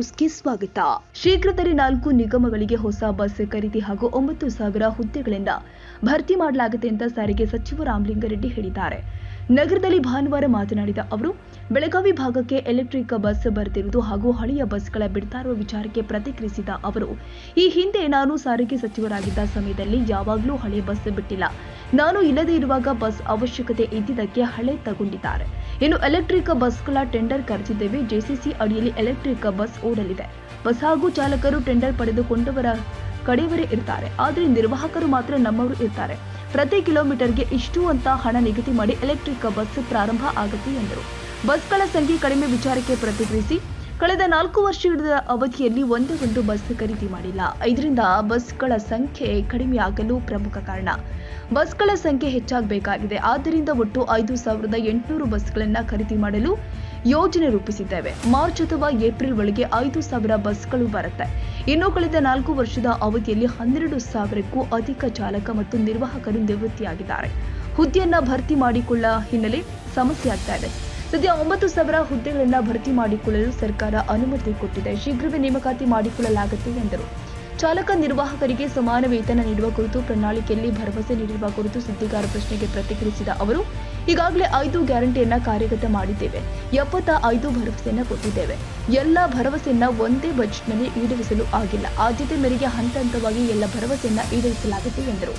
ನ್ಯೂಸ್ಗೆ ಸ್ವಾಗತ. ಶೀಘ್ರದಲ್ಲಿ ನಾಲ್ಕು ನಿಗಮಗಳಿಗೆ ಹೊಸ ಬಸ್ ಖರೀದಿ ಹಾಗೂ ಒಂಬತ್ತು ಸಾವಿರ ಹುದ್ದೆಗಳಿಂದ ಭರ್ತಿ ಮಾಡಲಾಗುತ್ತೆ ಅಂತ ಸಾರಿಗೆ ಸಚಿವ ರಾಮಲಿಂಗಾರೆಡ್ಡಿ ಹೇಳಿದ್ದಾರೆ. ನಗರದಲ್ಲಿ ಭಾನುವಾರ ಮಾತನಾಡಿದ ಅವರು, ಬೆಳಗಾವಿ ಭಾಗಕ್ಕೆ ಎಲೆಕ್ಟ್ರಿಕ್ ಬಸ್ ಬರುತ್ತಿರುವುದು ಹಾಗೂ ಹಳೆಯ ಬಸ್ಗಳ ಬಿಡ್ತಾ ಇರುವ ವಿಚಾರಕ್ಕೆ ಪ್ರತಿಕ್ರಿಯಿಸಿದ ಅವರು, ಈ ಹಿಂದೆ ನಾನು ಸಾರಿಗೆ ಸಚಿವರಾಗಿದ್ದ ಸಮಯದಲ್ಲಿ ಯಾವಾಗಲೂ ಹಳೆ ಬಸ್ ಬಿಟ್ಟಿಲ್ಲ. ನಾನು ಇಲ್ಲದೇ ಇರುವಾಗ ಬಸ್ ಅವಶ್ಯಕತೆ ಇದ್ದಿದ್ದಕ್ಕೆ ಹಳೆ ತಗೊಂಡಿದ್ದಾರೆ. ಇನ್ನು ಎಲೆಕ್ಟ್ರಿಕ್ ಬಸ್ಗಳ ಟೆಂಡರ್ ಕರೆದಿದ್ದೇವೆ. ಜೆಸಿಸಿ ಅಡಿಯಲ್ಲಿ ಎಲೆಕ್ಟ್ರಿಕ್ ಬಸ್ ಓಡಲಿದೆ. ಬಸ್ ಹಾಗೂ ಚಾಲಕರು ಟೆಂಡರ್ ಪಡೆದುಕೊಂಡವರ ಕಡೆಯವರೇ ಇರ್ತಾರೆ. ಆದರೆ ನಿರ್ವಾಹಕರು ಮಾತ್ರ ನಮ್ಮವರು ಇರ್ತಾರೆ. ಪ್ರತಿ ಕಿಲೋಮೀಟರ್ಗೆ ಇಷ್ಟು ಅಂತ ಹಣ ನಿಗದಿ ಮಾಡಿ ಎಲೆಕ್ಟ್ರಿಕ್ ಬಸ್ ಪ್ರಾರಂಭ ಆಗುತ್ತೆ ಎಂದರು. ಬಸ್ಗಳ ಸಂಖ್ಯೆ ಕಡಿಮೆ ವಿಚಾರಕ್ಕೆ ಪ್ರತಿಕ್ರಿಯಿಸಿ, ಕಳೆದ ನಾಲ್ಕು ವರ್ಷಗಳ ಅವಧಿಯಲ್ಲಿ ಒಂದೇ ಒಂದು ಬಸ್ ಖರೀದಿ ಮಾಡಿಲ್ಲ. ಇದರಿಂದ ಬಸ್ಗಳ ಸಂಖ್ಯೆ ಕಡಿಮೆಯಾಗಲು ಪ್ರಮುಖ ಕಾರಣ. ಬಸ್ಗಳ ಸಂಖ್ಯೆ ಹೆಚ್ಚಾಗಬೇಕಾಗಿದೆ. ಆದ್ದರಿಂದ ಒಟ್ಟು ಐದು ಸಾವಿರದ ಎಂಟುನೂರು ಬಸ್ಗಳನ್ನು ಖರೀದಿ ಮಾಡಲು ಯೋಜನೆ ರೂಪಿಸಿದ್ದೇವೆ. ಮಾರ್ಚ್ ಅಥವಾ ಏಪ್ರಿಲ್ ಒಳಗೆ ಐದು ಸಾವಿರ ಬಸ್ಗಳು ಬರುತ್ತೆ. ಇನ್ನು ಕಳೆದ ನಾಲ್ಕು ವರ್ಷದ ಅವಧಿಯಲ್ಲಿ ಹನ್ನೆರಡು ಸಾವಿರಕ್ಕೂ ಅಧಿಕ ಚಾಲಕ ಮತ್ತು ನಿರ್ವಾಹಕರು ನಿವೃತ್ತಿಯಾಗಿದ್ದಾರೆ. ಹುದ್ದೆಯನ್ನ ಭರ್ತಿ ಮಾಡಿಕೊಳ್ಳ ಹಿನ್ನೆಲೆ ಸಮಸ್ಯೆ ಆಗ್ತಾ ಇದೆ. ಸದ್ಯ ಒಂಬತ್ತು ಸಾವಿರ ಹುದ್ದೆಗಳನ್ನ ಭರ್ತಿ ಮಾಡಿಕೊಳ್ಳಲು ಸರ್ಕಾರ ಅನುಮತಿ ಕೊಟ್ಟಿದೆ. ಶೀಘ್ರವೇ ನೇಮಕಾತಿ ಮಾಡಿಕೊಳ್ಳಲಾಗುತ್ತೆ ಎಂದರು. ಚಾಲಕ ನಿರ್ವಾಹಕರಿಗೆ ಸಮಾನ ವೇತನ ನೀಡುವ ಕುರಿತು ಪ್ರಣಾಳಿಕೆಯಲ್ಲಿ ಭರವಸೆ ನೀಡಿರುವ ಕುರಿತು ಸುದ್ದಿಗಾರ ಪ್ರಶ್ನೆಗೆ ಪ್ರತಿಕ್ರಿಯಿಸಿದ ಅವರು, ಈಗಾಗಲೇ ಐದು ಗ್ಯಾರಂಟಿಯನ್ನ ಕಾರ್ಯಗತ ಮಾಡಿದ್ದೇವೆ. ಎಪ್ಪತ್ತ ಐದು ಭರವಸೆಯನ್ನ ಕೊಟ್ಟಿದ್ದೇವೆ. ಎಲ್ಲ ಭರವಸೆಯನ್ನ ಒಂದೇ ಬಜೆಟ್ನಲ್ಲಿ ಈಡೇರಿಸಲು ಆಗಿಲ್ಲ. ಆದ್ಯತೆ ಮೇರೆಗೆ ಹಂತ ಹಂತವಾಗಿ ಎಲ್ಲ ಭರವಸೆಯನ್ನ ಈಡೇರಿಸಲಾಗಿದೆ ಎಂದರು.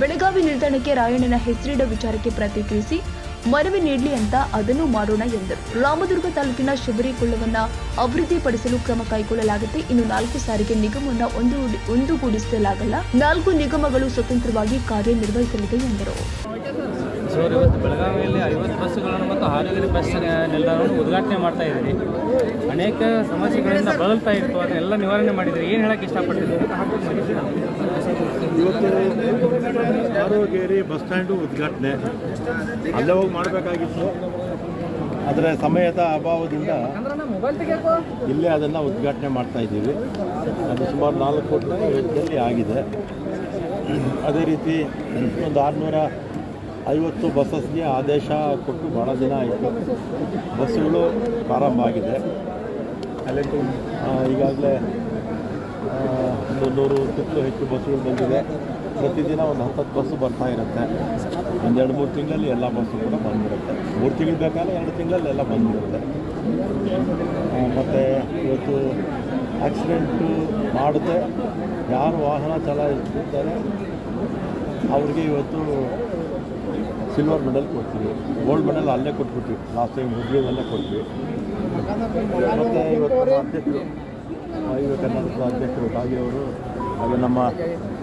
ಬೆಳಗಾವಿ ನಿಲ್ದಾಣಕ್ಕೆ ರಾಯಣ್ಣನ ಹೆಸರಿಡ ವಿಚಾರಕ್ಕೆ ಪ್ರತಿಕ್ರಿಯಿಸಿ ಮನವಿ ನೀಡಲಿ ಅಂತ ಅದನ್ನು ಮಾಡೋಣ ಎಂದರು. ರಾಮದುರ್ಗ ತಾಲೂಕಿನ ಶಬರಿ ಕೊಳ್ಳವನ್ನ ಅಭಿವೃದ್ಧಿಪಡಿಸಲು ಕ್ರಮ ಕೈಗೊಳ್ಳಲಾಗುತ್ತೆ. ಇನ್ನು ನಾಲ್ಕು ಸಾರಿಗೆ ನಿಗಮವನ್ನ ಒಂದು ಒಂದುಗೂಡಿಸಲಾಗಲ್ಲ. ನಾಲ್ಕು ನಿಗಮಗಳು ಸ್ವತಂತ್ರವಾಗಿ ಕಾರ್ಯನಿರ್ವಹಿಸಲಿದೆ ಎಂದರು. ಸರ್, ಇವತ್ತು ಬೆಳಗಾವಿಯಲ್ಲಿ ಐವತ್ತು ಬಸ್ಸುಗಳನ್ನು ಮತ್ತು ಬಸ್ ಉದ್ಘಾಟನೆ ಮಾಡ್ತಾ ಇದ್ದೀರಿ. ಅನೇಕ ಸಮಸ್ಯೆಗಳಿಂದ ಬಳಲ್ತಾ ಇತ್ತು ಅದನ್ನೆಲ್ಲ ನಿವಾರಣೆ ಮಾಡಿದರೆ ಏನು ಹೇಳಕ್ಕೆ ಇಷ್ಟಪಟ್ಟಿದ್ದೀರಿ ಇವತ್ತು ಆರೋಗ್ಯರಿ ಬಸ್ ಸ್ಟ್ಯಾಂಡು ಉದ್ಘಾಟನೆ. ಅಲ್ಲೇ ಹೋಗಿ ಮಾಡಬೇಕಾಗಿತ್ತು. ಆದರೆ ಸಮಯದ ಅಭಾವದಿಂದ ಇಲ್ಲೇ ಅದನ್ನು ಉದ್ಘಾಟನೆ ಮಾಡ್ತಾ ಇದ್ದೀವಿ. ಅದು ಸುಮಾರು ನಾಲ್ಕು ಕೋಟಿ ವೆಚ್ಚದಲ್ಲಿ ಆಗಿದೆ. ಅದೇ ರೀತಿ ಒಂದು ಆರುನೂರ ಐವತ್ತು ಬಸ್ಸಸ್ಗೆ ಆದೇಶ ಕೊಟ್ಟು ಭಾಳ ದಿನ ಆಯಿತು. ಬಸ್ಸುಗಳು ಪ್ರಾರಂಭ ಆಗಿದೆ. ಈಗಾಗಲೇ ನೂರಕ್ಕೂ ಹೆಚ್ಚು ಬಸ್ಸುಗಳು ಬಂದಿದೆ ಪ್ರತಿದಿನ ಒಂದು ಹತ್ತತ್ತು ಬಸ್ಸು ಬರ್ತಾ ಇರುತ್ತೆ. ಒಂದು ಎರಡು ಮೂರು ತಿಂಗಳಲ್ಲಿ ಎಲ್ಲ ಬಸ್ಸು ಕೂಡ ಬಂದಿರುತ್ತೆ. ಮೂರು ತಿಂಗಳು ಬೇಕಾದ್ರೆ ಎರಡು ತಿಂಗಳಲ್ಲಿ ಎಲ್ಲ ಬಂದಿರುತ್ತೆ. ಮತ್ತು ಇವತ್ತು ಆಕ್ಸಿಡೆಂಟು ಮಾಡುತ್ತೆ. ಯಾರು ವಾಹನ ಚಲಾಯಿಸ್ತಾರೆ ಅವ್ರಿಗೆ ಇವತ್ತು ಸಿಲ್ವರ್ ಮೆಡಲ್ ಕೊಡ್ತೀವಿ. ಗೋಲ್ಡ್ ಮೆಡಲ್ ಅಲ್ಲೇ ಕೊಟ್ಬಿಟ್ವಿ. ಲಾಸ್ಟ್ ಟೈಮ್ ಹುಬ್ಳಿಯಲ್ಲೇ ಕೊಟ್ವಿ. ಮತ್ತು ಇವತ್ತು ಅಧ್ಯಕ್ಷರು ಐವ ಕರ್ನಾಟಕ ಅಧ್ಯಕ್ಷರು ಕಾಗಿಯವರು ಹಾಗೆ ನಮ್ಮ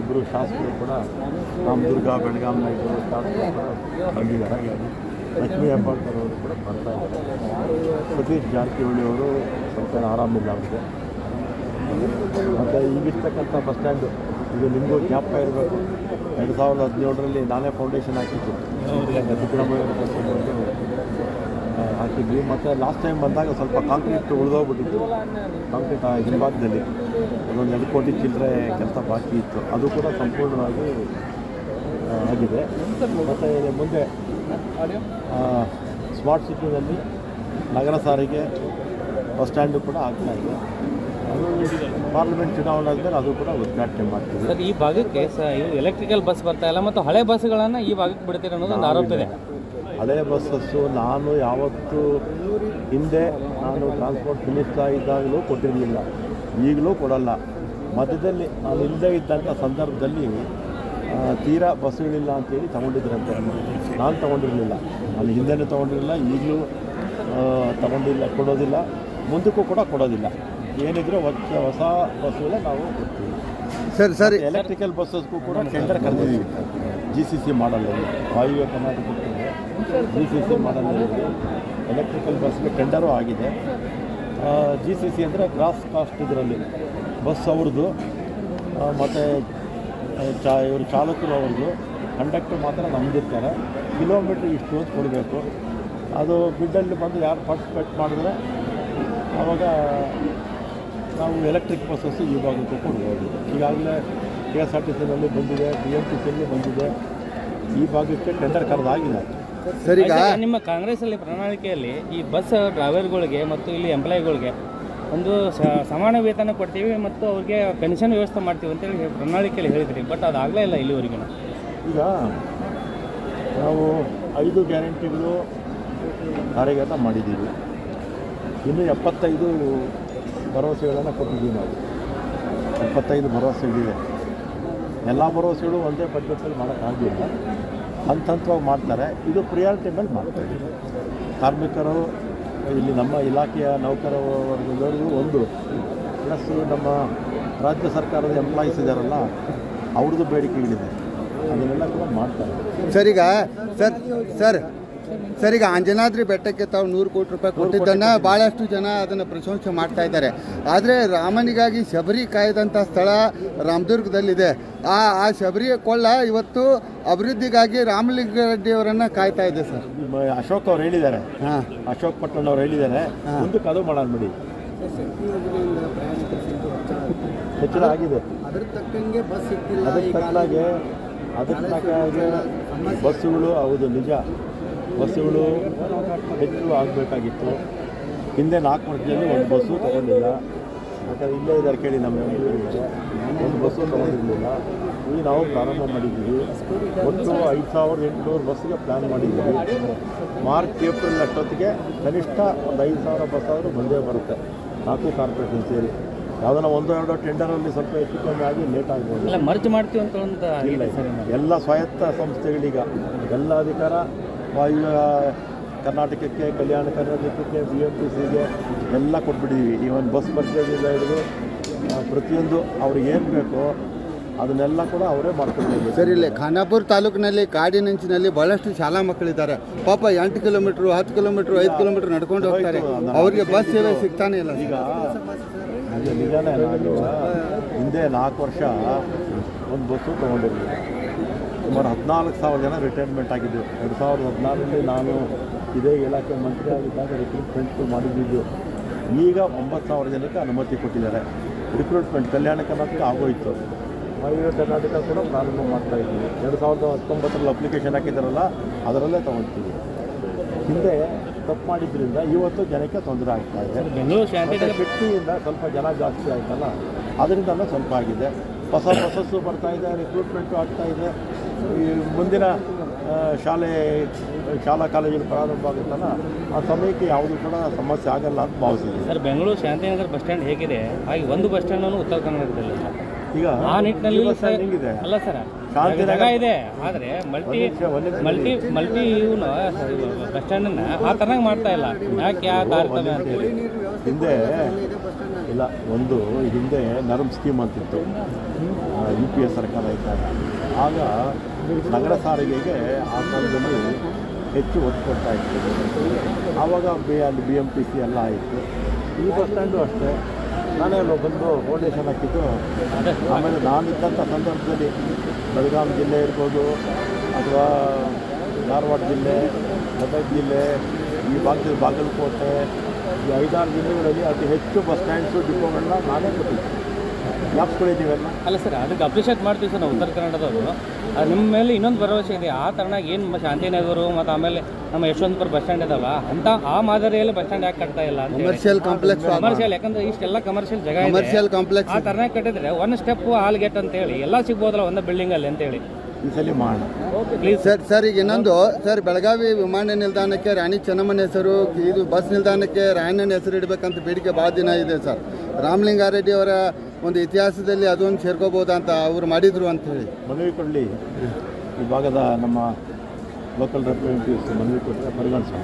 ಇಬ್ಬರು ಶಾಸಕರು ಕೂಡ ರಾಮದುರ್ಗ ಬೆಳಗಾಂ ನಾಯ್ಕರು ಶಾಸಕರು ಬಂದಿದ್ದಾರೆ. ಹಾಗಾಗಿ ಲಕ್ಷ್ಮೀ ಹೆಬ್ಬಾಳ್ಕರ್ ಅವರು ಕೂಡ ಬರ್ತಾ ಇದ್ದಾರೆ. ಸತೀಶ್ ಜಾರಕಿಹೊಳಿ ಅವರು ಸ್ವಲ್ಪ ಆರಾಮಿಲ್ಲ ಅವರಿಗೆ. ಮತ್ತು ಈಗಿರ್ತಕ್ಕಂಥ ಬಸ್ ಸ್ಟ್ಯಾಂಡು ಇದು ನಿಮಗೂ ಜ್ಞಾಪಕ ಇರಬೇಕು. ಎರಡು ಸಾವಿರದ ಹದಿನೇಳರಲ್ಲಿ ನಾನೇ ಫೌಂಡೇಶನ್ ಹಾಕಿದ್ದು. ಸಿದ್ದರಾಮಯ್ಯ ಅವರ ಬಸ್ ಸ್ಟ್ಯಾಂಡು ಆ, ಹಾಕಿದ್ವಿ. ಮತ್ತು ಲಾಸ್ಟ್ ಟೈಮ್ ಬಂದಾಗ ಸ್ವಲ್ಪ ಕಾಂಕ್ರೀಟ್ ಉಳಿದೋಗ್ಬಿಟ್ಟಿತ್ತು. ಕಾಂಕ್ರೀಟ್ ಆ ಹಿಂಭಾಗದಲ್ಲಿ. ಅದೊಂದು ಎರಡು ಕೋಟಿ ಚಿಲ್ಲರೆ ಕೆಲಸ ಬಾಕಿ ಇತ್ತು. ಅದು ಕೂಡ ಸಂಪೂರ್ಣವಾಗಿ ಆಗಿದೆ. ಮತ್ತು ಮುಂದೆ ಸ್ಮಾರ್ಟ್ ಸಿಟಿನಲ್ಲಿ ನಗರ ಸಾರಿಗೆ ಬಸ್ ಸ್ಟ್ಯಾಂಡು ಕೂಡ ಆಗ್ತಾ ಇದೆ. ಅದು ಪಾರ್ಲಿಮೆಂಟ್ ಚುನಾವಣೆ ಆದಮೇಲೆ ಅದು ಕೂಡ ಉದ್ಘಾಟನೆ ಮಾಡ್ತೀವಿ ಸರ್ ಈ ಭಾಗಕ್ಕೆ ಎಲೆಕ್ಟ್ರಿಕಲ್ ಬಸ್ ಬರ್ತಾ ಇಲ್ಲ ಮತ್ತು ಹಳೆ ಬಸ್ಗಳನ್ನು ಈ ಭಾಗಕ್ಕೆ ಬಿಡ್ತೀರ ಅನ್ನೋದು ಒಂದು ಆರೋಪ ಇದೆ. ಹಳೆ ಬಸ್ಸಸ್ಸು ನಾನು ಯಾವತ್ತೂ ಹಿಂದೆ ನಾನು ಟ್ರಾನ್ಸ್ಪೋರ್ಟ್ ಮಿನಿಸ್ಟರ್ ಇದ್ದಾಗಲೂ ಕೊಟ್ಟಿರಲಿಲ್ಲ. ಈಗಲೂ ಕೊಡಲ್ಲ. ಮಧ್ಯದಲ್ಲಿ ನಾನು ಇಲ್ಲದೇ ಇದ್ದಂಥ ಸಂದರ್ಭದಲ್ಲಿ ತೀರಾ ಬಸ್ಸುಗಳಿಲ್ಲ ಅಂತೇಳಿ ತೊಗೊಂಡಿದ್ರಂತೆ. ನಾನು ತೊಗೊಂಡಿರಲಿಲ್ಲ. ನಾನು ಹಿಂದೆನೂ ತೊಗೊಂಡಿರಲಿಲ್ಲ ಈಗಲೂ ತಗೊಂಡಿಲ್ಲ ಕೊಡೋದಿಲ್ಲ. ಮುಂದಕ್ಕೂ ಕೂಡ ಕೊಡೋದಿಲ್ಲ. ಏನಿದ್ರು ಹೊಸ ಹೊಸ ಬಸ್ಸುಗಳೇ ನಾವು ಕೊಡ್ತೀವಿ. ಸರಿ ಸರಿ. ಎಲೆಕ್ಟ್ರಿಕಲ್ ಬಸ್ಸಸ್ಗೂ ಕೂಡ ಟೆಂಡರ್ ಕರೆದಿದ್ದೀವಿ. ಜಿ ಸಿ ಸಿ ಮಾಡಲ್ಲ. ವಾಯುವ್ಯ ಕರ್ನಾಟಕಕ್ಕೆ ಜಿ ಸಿ ಸಿ ಮಾಡಲ್ನಲ್ಲಿ ಎಲೆಕ್ಟ್ರಿಕಲ್ ಬಸ್ಗೆ ಟೆಂಡರೂ ಆಗಿದೆ. ಜಿ ಸಿ ಸಿ ಅಂದರೆ ಕ್ರಾಸ್ ಕಾಸ್ಟ್ ಇದರಲ್ಲಿ. ಬಸ್ ಅವ್ರದ್ದು ಮತ್ತು ಚಾ, ಇವರು ಚಾಲಕರು ಅವ್ರದ್ದು ಕಂಡಕ್ಟರ್ ಮಾತ್ರ ನಮ್ದಿರ್ತಾರೆ. ಕಿಲೋಮೀಟ್ರ್ ಇಷ್ಟು ಅಂತ ಕೊಡಬೇಕು. ಅದು ಬಿಡ್ಡಲ್ಲಿ ಬಂದು ಯಾರು ಪಾರ್ಟಿಸಿಪೇಟ್ ಮಾಡಿದ್ರೆ ಆವಾಗ ನಾವು ಎಲೆಕ್ಟ್ರಿಕ್ ಬಸ್ಸಸ್ ಈ ಭಾಗಕ್ಕೂ ಕೊಡ್ಬೋದು. ಈಗಾಗಲೇ ಕೆ ಎಸ್ ಆರ್ ಟಿ ಸಿನಲ್ಲಿ ಬಂದಿದೆ ಬಿ ಎಂ ಟಿ ಸಿಯಲ್ಲಿ ಬಂದಿದೆ. ಈ ಭಾಗಕ್ಕೆ ಟೆಂಡರ್ ಕರೆದಾಗಿದೆ. ಸರ್ ಈಗ ಕಾಂಗ್ರೆಸ್ ನಿಮ್ಮ ಕಾಂಗ್ರೆಸ್ಸಲ್ಲಿ ಪ್ರಣಾಳಿಕೆಯಲ್ಲಿ ಈ ಬಸ್ ಡ್ರೈವರ್ಗಳಿಗೆ ಮತ್ತು ಇಲ್ಲಿ ಎಂಪ್ಲಾಯಿಗಳಿಗೆ ಒಂದು ಸಮಾನ ವೇತನ ಕೊಡ್ತೀವಿ ಮತ್ತು ಅವ್ರಿಗೆ ಪೆನ್ಷನ್ ವ್ಯವಸ್ಥೆ ಮಾಡ್ತೀವಿ ಅಂತೇಳಿ ಹೇಳಿ ಪ್ರಣಾಳಿಕೆಯಲ್ಲಿ ಹೇಳಿದ್ರಿ. ಬಟ್ ಅದಾಗಲೇ ಇಲ್ಲ ಇಲ್ಲಿವರೆಗೂ. ಈಗ ನಾವು ಐದು ಗ್ಯಾರಂಟಿಗಳು ಕಾರ್ಯಗತ ಮಾಡಿದ್ದೀವಿ. ಇನ್ನು ಎಪ್ಪತ್ತೈದು ಭರವಸೆಗಳನ್ನು ಕೊಟ್ಟಿದ್ದೀವಿ ನಾವು. ಎಪ್ಪತ್ತೈದು ಭರವಸೆಗಳಿವೆ. ಎಲ್ಲ ಭರವಸೆಗಳು ಒಂದೇ ಬಜೆಟಲ್ಲಿ ಮಾಡೋಕ್ಕಾಗಲಿಲ್ಲ. ಹಂತ ಹಂತವಾಗಿ ಮಾಡ್ತಾರೆ. ಇದು ಪ್ರಿಯಾರಿಟಿ ಮೇಲೆ ಮಾಡ್ತಾರೆ ಕಾರ್ಮಿಕರು, ಇಲ್ಲಿ ನಮ್ಮ ಇಲಾಖೆಯ ನೌಕರ ವರ್ಗದವರು ಒಂದು. ಪ್ಲಸ್ ನಮ್ಮ ರಾಜ್ಯ ಸರ್ಕಾರದ ಎಂಪ್ಲಾಯೀಸ್ ಇದ್ದಾರಲ್ಲ ಅವ್ರದ್ದು ಬೇಡಿಕೆಗಳಿದೆ. ಅದನ್ನೆಲ್ಲ ಕೂಡ ಮಾಡ್ತಾರೆ. ಸರ್, ಈಗ ಸರ್ ಸರ್ ಸರ್ ಈಗ ಅಂಜನಾದ್ರಿ ಬೆಟ್ಟಕ್ಕೆ ತಾವು ನೂರು ಕೋಟಿ ರೂಪಾಯಿ ಕೊಟ್ಟಿದ್ದನ್ನು ಭಾಳಷ್ಟು ಜನ ಅದನ್ನು ಪ್ರಶಂಸೆ ಮಾಡ್ತಾ ಇದ್ದಾರೆ. ಆದರೆ ರಾಮನಿಗಾಗಿ ಶಬರಿ ಕಾಯ್ದಂಥ ಸ್ಥಳ ರಾಮದುರ್ಗದಲ್ಲಿದೆ. ಆ ಆ ಶಬರಿಯ ಕೊಳ್ಳ ಇವತ್ತು ಅಭಿವೃದ್ಧಿಗಾಗಿ ರಾಮಲಿಂಗಾರೆಡ್ಡಿಯವರನ್ನು ಕಾಯ್ತಾ ಇದೆ ಸರ್. ಅಶೋಕ್ ಅವ್ರು ಹೇಳಿದ್ದಾರೆ. ಹಾಂ. ಅಶೋಕ್ ಪಟ್ಟಣ ಅವ್ರು ಹೇಳಿದ್ದಾರೆ. ಮುಂದಕ್ಕೆ ಅದು ಮಾಡೋಣ ಬಿಡಿ. ಹೆಚ್ಚಳ ಆಗಿದೆ. ಅದ್ರ ತಕ್ಕಂಗೆ ಬಸ್ ಅದಕ್ಕೆ ತಕ್ಕನಾಗೆ ಅದಕ್ಕೆ ಬಸ್ಸುಗಳು ಹೌದು ನಿಜ. ಬಸ್ಸುಗಳು ಹೆಚ್ಚು ಆಗಬೇಕಾಗಿತ್ತು. ಹಿಂದೆ ನಾಲ್ಕು ವರ್ಷದಲ್ಲಿ ಒಂದು ಬಸ್ಸು ತಗೊಂಡಿಲ್ಲ. ಯಾಕಂದರೆ ಇಲ್ಲೇ ಇದ್ದಾರೆ ಕೇಳಿ ನಮ್ಮ ಒಂದು ಬಸ್ಸು ತಗೊಂಡಿರಲಿಲ್ಲ. ಈಗ ನಾವು ಪ್ರಾರಂಭ ಮಾಡಿದ್ದೀವಿ. ಒಂದು ಐದು ಸಾವಿರದ ಎಂಟುನೂರು ಬಸ್ಸಿಗೆ ಪ್ಲ್ಯಾನ್ ಮಾಡಿದ್ದೀವಿ. ಮಾರ್ಚ್ ಏಪ್ರಿಲ್ ಅಷ್ಟೊತ್ತಿಗೆ ಕನಿಷ್ಠ ಒಂದು ಐದು ಸಾವಿರ ಬಸ್ ಆದರೂ ಬಂದೇ ಬರುತ್ತೆ. ನಾಲ್ಕು ಕಾರ್ಪೊರೇಷನ್ ಸೇರಿ. ಯಾವುದನ್ನ ಒಂದು ಎರಡು ಟೆಂಡರಲ್ಲಿ ಸ್ವಲ್ಪ ಹೆಚ್ಚು ಕಮ್ಮಿ ಆಗಿ ಲೇಟ್ ಆಗ್ಬೋದು. ಮರ್ಜ್ ಮಾಡ್ತೀವಿ ಅಂತ ಇಲ್ಲ. ಎಲ್ಲ ಸ್ವಾಯತ್ತ ಸಂಸ್ಥೆಗಳೀಗ. ಎಲ್ಲ ಅಧಿಕಾರ ವಾಯು ಕರ್ನಾಟಕಕ್ಕೆ ಕಲ್ಯಾಣ ಕರ್ನಾಟಕಕ್ಕೆ ಬಿ ಎಂ ಟಿ ಸಿಗೆ ಎಲ್ಲ ಕೊಟ್ಬಿಟ್ಟಿದ್ದೀವಿ ಈ ಒಂದು ಬಸ್ ಪರ್ಚೇಸಿಂದ ಹಿಡಿದು ಪ್ರತಿಯೊಂದು ಅವ್ರಿಗೆ ಏನು ಬೇಕೋ ಅದನ್ನೆಲ್ಲ ಕೂಡ ಅವರೇ ಮಾಡ್ಕೊಳ್ಬೇಕು ಸರಿ ಇಲ್ಲಿ ಖಾನಾಪುರ ತಾಲೂಕಿನಲ್ಲಿ ಕಾಡಿನಂಚಿನಲ್ಲಿ ಬಹಳಷ್ಟು ಶಾಲಾ ಮಕ್ಕಳಿದ್ದಾರೆ. ಪಾಪ ಎಂಟು ಕಿಲೋಮೀಟ್ರು ಹತ್ತು ಕಿಲೋಮೀಟ್ರ್ ಐದು ಕಿಲೋಮೀಟ್ರ್ ನಡ್ಕೊಂಡು ಹೋಗ್ತಾರೆ. ಅವರಿಗೆ ಬಸ್ ಸೇವೆ ಸಿಗ್ತಾನೆ ಇಲ್ಲ. ಈಗ ನಿಜಾನೇ ಹಿಂದೆ ನಾಲ್ಕು ವರ್ಷ ಒಂದು ಬಸ್ಸು ತೊಗೊಂಡಿರ್ಲಿಲ್ಲ. ಸುಮಾರು ಹದಿನಾಲ್ಕು ಸಾವಿರ ಜನ ರಿಟೈರ್ಮೆಂಟ್ ಆಗಿದ್ದು ಎರಡು ಸಾವಿರದ ಹದಿನಾರರಲ್ಲಿ ನಾನು ಇದೇ ಇಲಾಖೆ ಮಂತ್ರಿ ಆಗಿದ್ದಾಗ ರಿಕ್ರೂಟ್ಮೆಂಟ್ ಮಾಡಿದ್ದು. ಈಗ ಒಂಬತ್ತು ಸಾವಿರ ಜನಕ್ಕೆ ಅನುಮತಿ ಕೊಟ್ಟಿದ್ದಾರೆ. ರಿಕ್ರೂಟ್ಮೆಂಟ್ ಕಲ್ಯಾಣ ಕರ್ನಾಟಕ ಆಗೋಯ್ತು. ವಾಯುವ್ಯ ಕರ್ನಾಟಕ ಕೂಡ ಪ್ರಾರಂಭ ಮಾಡ್ತಾ ಇದ್ದೀವಿ. ಎರಡು ಸಾವಿರದ ಹತ್ತೊಂಬತ್ತರಲ್ಲಿ ಅಪ್ಲಿಕೇಶನ್ ಹಾಕಿದ್ದಾರಲ್ಲ ಅದರಲ್ಲೇ ತೊಗೊಳ್ತೀವಿ. ಹಿಂದೆ ತಪ್ಪು ಮಾಡಿದ್ರಿಂದ ಇವತ್ತು ಜನಕ್ಕೆ ತೊಂದರೆ ಆಗ್ತಾ ಇದೆ. ಬೆಂಗಳೂರು ಶಾಂತಿ ಸ್ವಲ್ಪ ಜನ ಜಾಸ್ತಿ ಆಯ್ತಲ್ಲ ಅದರಿಂದಲೂ ಸ್ವಲ್ಪ ಆಗಿದೆ. ಹೊಸ ಬಸ್ಸಸ್ಸು ಬರ್ತಾ ಇದೆ ರಿಕ್ರೂಟ್ಮೆಂಟು ಆಗ್ತಾ ಇದೆ. ಈ ಮುಂದಿನ ಶಾಲೆ ಶಾಲಾ ಕಾಲೇಜುಗಳು ಪ್ರಾರಂಭ ಆಗುತ್ತಲ್ಲ ಆ ಸಮಯಕ್ಕೆ ಯಾವುದೂ ಕೂಡ ಸಮಸ್ಯೆ ಆಗಲ್ಲ ಅಂತ ಭಾವಿಸಿದ್ದೀನಿ sir Bengaluru Shantinagar bus stand ಹೇಗಿದೆ? ಹಾಗೆ ಒಂದು ಬಸ್ ಸ್ಟ್ಯಾಂಡ್ ಉತ್ತರ ಕನ್ನಡದಲ್ಲಿ. ಈಗ ಆ ನಿಟ್ಟಿನಲ್ಲಿ ಹೆಂಗಿದೆ ಅಲ್ಲ ಸರ್ ಜಾಗ ಇದೆ ಆದರೆ ಮಲ್ಟಿ. ಮಲ್ಟಿ ಮಲ್ಟಿ ಇವನು ಬಸ್ ಸ್ಟ್ಯಾಂಡನ್ನು ಆ ಥರನಾಗಿ ಮಾಡ್ತಾ ಇಲ್ಲ. ಯಾಕೆ ಯಾವ ತಾರತಮ್ಯ ಅಂತೇಳಿ ಹಿಂದೆ ಇಲ್ಲ, ಒಂದು ಹಿಂದೆ ನರಮ್ ಸ್ಕೀಮ್ ಅಂತಿತ್ತು. ಯು ಪಿ ಎ ಸರ್ಕಾರ ಇದ್ದಾಗ. ಆಗ ನಗರ ಸಾರಿಗೆಗೆ ಆ ಕಾಲದಲ್ಲಿ ಹೆಚ್ಚು ಒತ್ತು ಕೊಡ್ತಾ ಇತ್ತು. ಆವಾಗ ಬಿ, ಅಲ್ಲಿ ಬಿ ಎಂ ಟಿ ಸಿ ಎಲ್ಲ ಆಯಿತು. ಈ ಬಸ್ ಸ್ಟ್ಯಾಂಡು ಅಷ್ಟೇ. ನಾನೇ ಬಂದು ಫೌಂಡೇಶನ್ ಹಾಕಿದ್ದು. ಆಮೇಲೆ ನಾನಿದ್ದಂಥ ಸಂದರ್ಭದಲ್ಲಿ ಬೆಳಗಾಂ ಜಿಲ್ಲೆ ಇರ್ಬೋದು, ಅಥವಾ ಧಾರವಾಡ ಜಿಲ್ಲೆ, ಗದಗ ಜಿಲ್ಲೆ, ಈ ಭಾಗದಲ್ಲಿ ಬಾಗಲಕೋಟೆ ಈ ಐದಾರು ಜಿಲ್ಲೆಗಳಲ್ಲಿ ಅತಿ ಹೆಚ್ಚು ಬಸ್ ಸ್ಟ್ಯಾಂಡ್ಸು ಡಿಪೋಗಳನ್ನ ನಾನೇ ಕೊಟ್ಟಿದ್ದೆ. ಜ್ಞಾಪಿಸ್ಕೊಂಡಿದ್ದೀವಲ್ಲ ಅಲ್ಲ ಸರ್ ಅದಕ್ಕೆ ಅಪ್ರಿಷಿಯೇಟ್ ಮಾಡ್ತೀವಿ ಸರ್ ನಾವು ಉತ್ತರ ಕನ್ನಡದವರು. ಅದು ನಿಮ್ಮ ಮೇಲೆ ಇನ್ನೊಂದು ಭರವಸೆ ಇದೆ. ಆ ಥರನಾಗಿ ಏನು ಶಾಂತಿನಗರು ಮತ್ತು ಆಮೇಲೆ ನಮ್ಮ ಯಶವಂತಪುರ ಬಸ್ ಸ್ಟ್ಯಾಂಡ್ ಇದಾವೆ? ಅಂತ ಆ ಮಾದರಿಯಲ್ಲಿ ಬಸ್ ಸ್ಟ್ಯಾಂಡ್ ಯಾಕೆ ಕಟ್ತಾ ಇಲ್ಲ ಕಮರ್ಷಿಯಲ್ ಕಾಂಪ್ಲೆಕ್ಸ್ ಕಮರ್ಷಿಯಲ್ ಯಾಕಂದ್ರೆ ಇಷ್ಟೆಲ್ಲ ಕಮರ್ಷಿಯಲ್ ಜಾಗ ಕಮರ್ಷಿಯಲ್ ಕಾಂಪ್ಲೆಕ್ಸ್ ಆ ಥರನಾಗಿ ಕಟ್ಟಿದ್ರೆ ಒನ್ ಸ್ಟೆಪ್ ಹಾಲ್ ಗೇಟ್ ಅಂತೇಳಿ ಎಲ್ಲ ಸಿಗ್ಬೋದಲ್ಲ ಒಂದು ಬಿಲ್ಡಿಂಗಲ್ಲಿ ಅಂತೇಳಿ ಈ ಸಲ ಮಾಡೋಣ ಸರ್ ಸರ್ ಈಗ ಇನ್ನೊಂದು. ಸರ್ ಬೆಳಗಾವಿ ವಿಮಾನ ನಿಲ್ದಾಣಕ್ಕೆ ರಾಣಿ ಚೆನ್ನಮ್ಮನ ಹೆಸರು ಇದು ಬಸ್ ನಿಲ್ದಾಣಕ್ಕೆ ರಾಯಣ್ಣನ ಹೆಸರು ಇಡಬೇಕಂತ ಬೇಡಿಕೆ ಭಾಳ ದಿನ ಇದೆ ಸರ್. ರಾಮಲಿಂಗಾರೆಡ್ಡಿ ಅವರ ಒಂದು ಇತಿಹಾಸದಲ್ಲಿ ಅದೊಂದು ಸೇರ್ಕೋಬೋದಾ ಅಂತ ಅವ್ರು ಮಾಡಿದ್ರು ಅಂತ ಹೇಳಿ. ಮನವಿ ಕೊಡಲಿ. ಈ ಭಾಗದ ನಮ್ಮ ಲೋಕಲ್ ರೆಪ್ರೆಸೆಂಟೇಟಿವ್ಸ್ ಮನವಿ ಕೊಟ್ಟರೆ ಪರಿಗಣಿಸೋಣ.